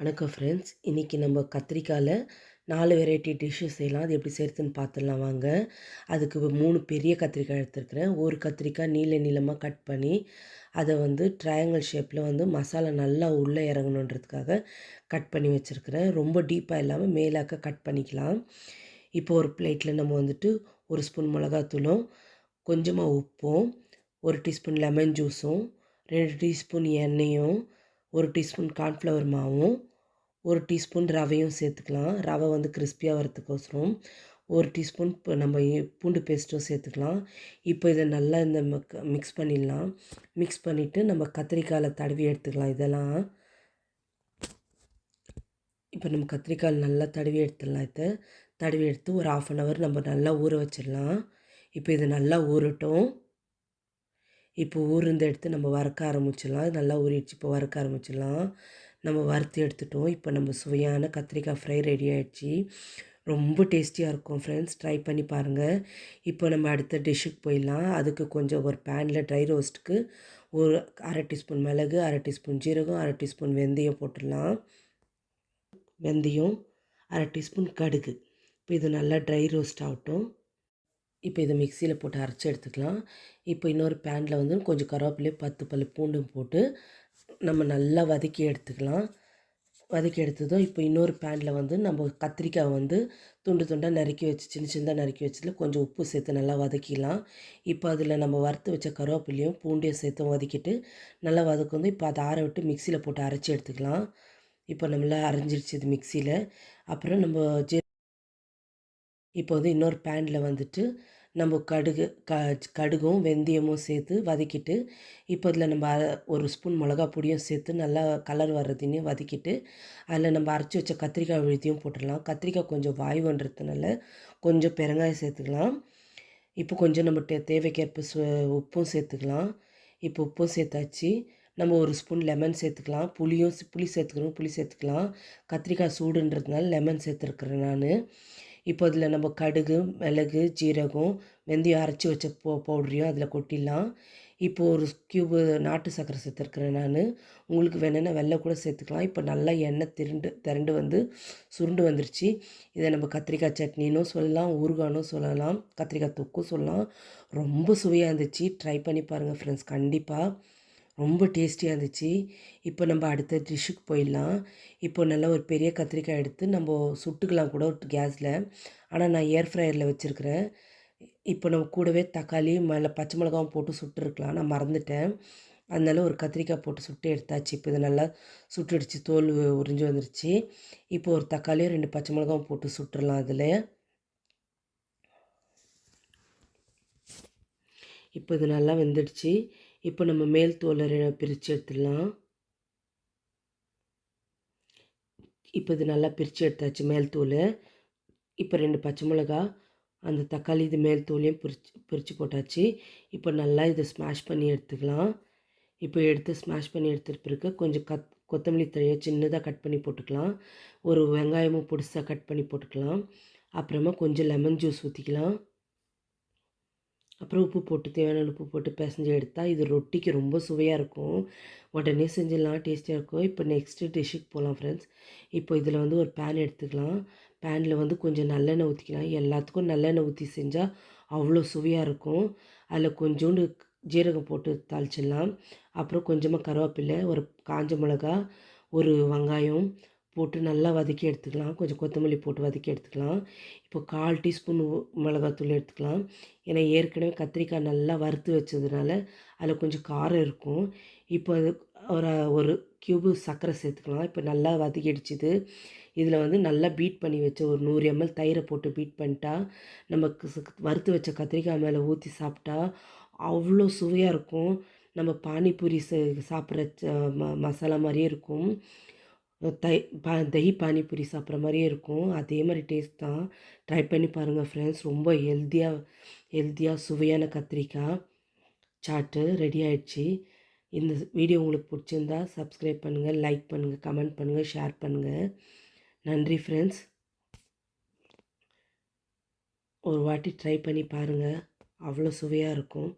வணக்கம் ஃப்ரெண்ட்ஸ் இன்றைக்கி நம்ம கத்திரிக்காயில் நாலு வெரைட்டி டிஷ்ஷஸ் செய்யலாம். அது எப்படி சேர்த்துன்னு பார்த்துடலாம் வாங்க. அதுக்கு மூணு பெரிய கத்திரிக்காய் எடுத்துருக்கிறேன். ஒரு கத்திரிக்காய் நீள நீளமாக கட் பண்ணி அதை வந்து ட்ரையாங்கிள் ஷேப்பில் வந்து மசாலா நல்லா உள்ளே இறங்கணுன்றதுக்காக கட் பண்ணி வச்சுருக்கிறேன். ரொம்ப டீப்பாக இல்லாமல் மேலாக்க கட் பண்ணிக்கலாம். இப்போ ஒரு பிளேட்டில் நம்ம வந்துட்டு ஒரு ஸ்பூன் மிளகாத்தூளும் கொஞ்சமாக உப்பும் ஒரு டீஸ்பூன் லெமன் ஜூஸும் ரெண்டு டீஸ்பூன் எண்ணெயும் ஒரு டீஸ்பூன் கார்ன்ஃப்ளவர் மாவும் ஒரு டீஸ்பூன் ரவையும் சேர்த்துக்கலாம். ரவை வந்து கிறிஸ்பியாக வரத்துக்கோசரம் ஒரு டீஸ்பூன் இப்போ நம்ம பூண்டு பேஸ்ட்டும் சேர்த்துக்கலாம். இப்போ இதை நல்லா இந்த மிக்ஸ் பண்ணிடலாம். மிக்ஸ் பண்ணிவிட்டு நம்ம கத்திரிக்காயில் தடவி எடுத்துக்கலாம் இதெல்லாம். இப்போ நம்ம கத்திரிக்காய் நல்லா தடவி எடுத்துடலாம் இதை. தடவி எடுத்து ஒரு ஆஃப் அன் ஹவர் நம்ம நல்லா ஊற வச்சிடலாம். இப்போ இது நல்லா ஊறட்டும். இப்போ ஊருந்து எடுத்து நம்ம வறுக்க ஆரம்பிச்சிடலாம். நல்லா ஊறிடுச்சு இப்போ வறுக்க ஆரம்பிச்சிடலாம். நம்ம வறுத்து எடுத்துட்டோம். இப்போ நம்ம சுவையான கத்திரிக்காய் ஃப்ரை ரெடி ஆகிடுச்சி ரொம்ப டேஸ்டியாக இருக்கும் ஃப்ரெண்ட்ஸ் ட்ரை பண்ணி பாருங்கள் இப்போ நம்ம அடுத்த டிஷ்ஷுக்கு போயிடலாம். அதுக்கு கொஞ்சம் ஒரு பேனில் ட்ரை ரோஸ்ட்டுக்கு ஒரு அரை டீஸ்பூன் மிளகு அரை டீஸ்பூன் ஜீரகம் அரை டீஸ்பூன் வெந்தயம் போட்டுடலாம். வெந்தயம் அரை டீஸ்பூன் கடுகு. இப்போ இது நல்லா ட்ரை ரோஸ்ட் ஆகட்டும். இப்போ இதை மிக்சியில் போட்டு அரைச்சி எடுத்துக்கலாம். இப்போ இன்னொரு பேனில் வந்து கொஞ்சம் கருவேப்பிலையும் பத்து பல் பூண்டும் போட்டு நம்ம நல்லா வதக்கி எடுத்துக்கலாம். வதக்கி எடுத்ததும் இப்போ இன்னொரு பேனில் வந்து நம்ம கத்திரிக்காய் வந்து துண்டு துண்டாக நறுக்கி வச்சு சின்ன சின்னதாக நறுக்கி வச்சதில் கொஞ்சம் உப்பு சேர்த்து நல்லா வதக்கிடலாம். இப்போ அதில் நம்ம வறுத்து வச்ச கருவேப்பிலையும் பூண்டையும் சேர்த்து வதக்கிட்டு நல்லா வதக்கும் இப்போ அதை ஆற விட்டு மிக்சியில் போட்டு அரைச்சி எடுத்துக்கலாம். இப்போ நம்மளா அரைஞ்சிருச்சு இது மிக்சியில் அப்புறம் நம்ம ஜீ இப்போ வந்து இன்னொரு பேனில் வந்துட்டு நம்ம கடுகு க கடுகும் வெந்தயமும் சேர்த்து வதக்கிட்டு இப்போ இதில் நம்ம ஒரு ஸ்பூன் மிளகா பொடியும் சேர்த்து நல்லா கலர் வர்றதையும் வதக்கிட்டு அதில் நம்ம அரைச்சி வச்ச கத்திரிக்காய் விழுத்தியும் போட்டுடலாம். கத்திரிக்காய் கொஞ்சம் வாய்வுன்றதுனால கொஞ்சம் பெருங்காயம் சேர்த்துக்கலாம். இப்போ கொஞ்சம் நம்ம தே தேவைக்கேற்ப சு உப்பும் சேர்த்துக்கலாம். இப்போ உப்பும் சேர்த்தாச்சு. நம்ம ஒரு ஸ்பூன் லெமன் சேர்த்துக்கலாம். புளியும் புளி சேர்த்துக்கணும் புளி சேர்த்துக்கலாம். கத்திரிக்காய் சூடுன்றதுனால லெமன் சேர்த்துருக்குறேன் நான். இப்போ அதில் நம்ம கடுகு மிளகு ஜீரகம் வெந்தயம் அரைச்சி வச்ச போ பவுடரையும் அதில் கொட்டிடலாம். இப்போது ஒரு க்யூபு நாட்டு சர்க்கரை சேர்த்துருக்குறேன் நான். உங்களுக்கு வேணும்னா வெள்ளை கூட சேர்த்துக்கலாம். இப்போ நல்லா எண்ணெய் திரண்டு திரண்டு வந்து சுருண்டு வந்துருச்சு. இதை நம்ம கத்திரிக்காய் சட்னினும் சொல்லலாம் ஊறுகானும் சொல்லலாம் கத்திரிக்காய் தொக்கும் சொல்லலாம். ரொம்ப சுவையாக இருந்துச்சு. ட்ரை பண்ணி பாருங்கள் ஃப்ரெண்ட்ஸ் கண்டிப்பாக ரொம்ப டேஸ்டியாக இருந்துச்சு. இப்போ நம்ம அடுத்த டிஷ்ஷுக்கு போயிடலாம். இப்போ நல்லா ஒரு பெரிய கத்திரிக்காய் எடுத்து நம்ம சுட்டுக்கலாம் கூட கேஸில். ஆனால் நான் ஏர் ஃப்ரையரில் வச்சுருக்கிறேன். இப்போ நம்ம கூடவே தக்காளி மேலே பச்சை மிளகாவும் போட்டு சுட்டுருக்கலாம். நான் மறந்துட்டேன். அதனால ஒரு கத்திரிக்காய் போட்டு சுட்டு எடுத்தாச்சு. இப்போ இது நல்லா சுட்டுடுச்சு. தோல் உறிஞ்சி வந்துருச்சு. இப்போ ஒரு தக்காளியும் ரெண்டு பச்சை மிளகாவும் போட்டு சுட்டுடலாம் அதில். இப்போ இது நல்லா வெந்துடுச்சு. இப்போ நம்ம மேல் தோலை பிரித்து எடுத்துடலாம். இப்போ இது நல்லா பிரித்து எடுத்தாச்சு மேல் தோல் இப்போ ரெண்டு பச்சை மிளகா அந்த தக்காளி இது மேல் தோலையும் பிரித்து பிரித்து போட்டாச்சு. இப்போ நல்லா இதை ஸ்மாஷ் பண்ணி எடுத்துக்கலாம். இப்போ எடுத்து ஸ்மாஷ் பண்ணி எடுத்துகிட்டு பிறகு கொஞ்சம் கத் கொத்தமல்லி தழையை சின்னதாக கட் பண்ணி போட்டுக்கலாம். ஒரு வெங்காயமும் பொடிசாக கட் பண்ணி போட்டுக்கலாம். அப்புறமா கொஞ்சம் லெமன் ஜூஸ் ஊற்றிக்கலாம் அப்புறம் உப்பு போட்டு தேவையான உப்பு போட்டு பிசைஞ்சு எடுத்தால் இது ரொட்டிக்கு ரொம்ப சுவையாக இருக்கும். உடனே செஞ்சிடலாம் டேஸ்டியாக இருக்கும். இப்போ நெக்ஸ்ட்டு டிஷ்ஷுக்கு போகலாம் ஃப்ரெண்ட்ஸ் இப்போ இதில் வந்து ஒரு பேன் எடுத்துக்கலாம். பேனில் வந்து கொஞ்சம் நல்லெண்ணெய் ஊற்றிக்கலாம் எல்லாத்துக்கும் நல்லெண்ணெய் ஊற்றி செஞ்சால் அவ்வளோ சுவையாக இருக்கும். அதில் கொஞ்சோண்டு ஜீரகம் போட்டு தாளிச்சிடலாம். அப்புறம் கொஞ்சமாக கருவேப்பிலை ஒரு காஞ்ச மிளகா ஒரு வெங்காயம் போட்டு நல்லா வதக்கி எடுத்துக்கலாம். கொஞ்சம் கொத்தமல்லி போட்டு வதக்கி எடுத்துக்கலாம். இப்போ கால் டீஸ்பூன் மிளகாத்தூள் எடுத்துக்கலாம். ஏன்னா ஏற்கனவே கத்திரிக்காய் நல்லா வறுத்து வச்சதுனால அதில் கொஞ்சம் காரம் இருக்கும். இப்போ அது ஒரு ஒரு கியூபு சர்க்கரை சேர்த்துக்கலாம். இப்போ நல்லா வதக்கிடுச்சுது. இதில் வந்து நல்லா பீட் பண்ணி வச்ச ஒரு நூறு எம்எல் தயிரை போட்டு பீட் பண்ணிட்டா நமக்கு வறுத்து வச்ச கத்திரிக்காய் மேலே ஊற்றி சாப்பிட்டா அவ்வளோ சுவையாக இருக்கும். நம்ம பானிபூரி சாப்பிட்ற ம மசாலா மாதிரியே இருக்கும். தை பா தஹி பானிபூரி சாப்பிட்ற மாதிரியே இருக்கும். அதே மாதிரி டேஸ்ட் தான். ட்ரை பண்ணி பாருங்கள் ஃப்ரெண்ட்ஸ் ரொம்ப ஹெல்த்தியாக ஹெல்த்தியாக சுவையான கத்திரிக்காய் சாட்டு ரெடி ஆயிடுச்சு. இந்த வீடியோ உங்களுக்கு பிடிச்சிருந்தா சப்ஸ்கிரைப் பண்ணுங்கள் லைக் பண்ணுங்கள் கமெண்ட் பண்ணுங்கள் ஷேர் பண்ணுங்கள் நன்றி ஃப்ரெண்ட்ஸ் ஒரு வாட்டி ட்ரை பண்ணி பாருங்கள் அவ்வளோ சுவையாக இருக்கும்.